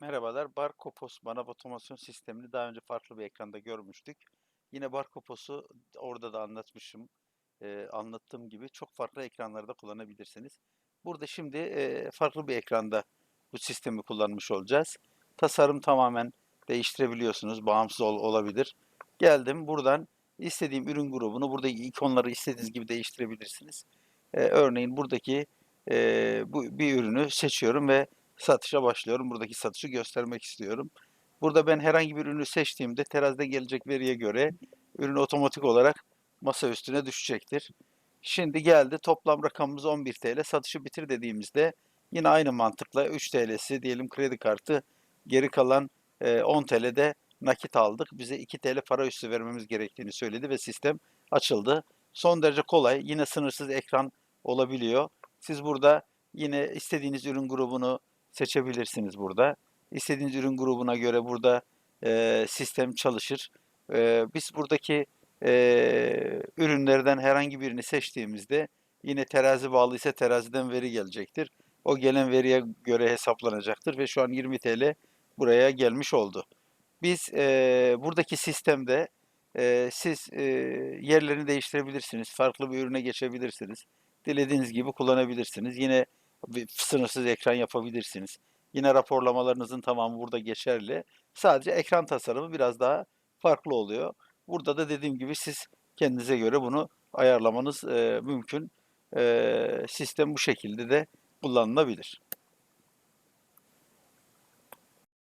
Merhabalar. Barkopos manav otomasyon sistemini daha önce farklı bir ekranda görmüştük. Yine Barkopos'u orada da anlatmışım. Ee, anlattığım gibi çok farklı ekranlarda kullanabilirsiniz. Burada şimdi e, farklı bir ekranda bu sistemi kullanmış olacağız. Tasarım tamamen değiştirebiliyorsunuz. Bağımsız ol- olabilir. Geldim buradan istediğim ürün grubunu buradaki ikonları istediğiniz gibi değiştirebilirsiniz. Ee, örneğin buradaki e, bu bir ürünü seçiyorum ve satışa başlıyorum. Buradaki satışı göstermek istiyorum. Burada ben herhangi bir ürünü seçtiğimde terazide gelecek veriye göre ürün otomatik olarak masa üstüne düşecektir. Şimdi geldi toplam rakamımız 11 TL. Satışı bitir dediğimizde yine aynı mantıkla 3 TL'si diyelim kredi kartı geri kalan e, 10 TL'de nakit aldık. Bize 2 TL para üstü vermemiz gerektiğini söyledi ve sistem açıldı. Son derece kolay. Yine sınırsız ekran olabiliyor. Siz burada yine istediğiniz ürün grubunu seçebilirsiniz burada. İstediğiniz ürün grubuna göre burada e, sistem çalışır. E, biz buradaki e, ürünlerden herhangi birini seçtiğimizde yine terazi bağlıysa teraziden veri gelecektir. O gelen veriye göre hesaplanacaktır ve şu an 20 TL buraya gelmiş oldu. Biz e, buradaki sistemde e, siz e, yerlerini değiştirebilirsiniz. Farklı bir ürüne geçebilirsiniz. Dilediğiniz gibi kullanabilirsiniz. Yine sınırsız ekran yapabilirsiniz. Yine raporlamalarınızın tamamı burada geçerli. Sadece ekran tasarımı biraz daha farklı oluyor. Burada da dediğim gibi siz kendinize göre bunu ayarlamanız e, mümkün. E, sistem bu şekilde de kullanılabilir.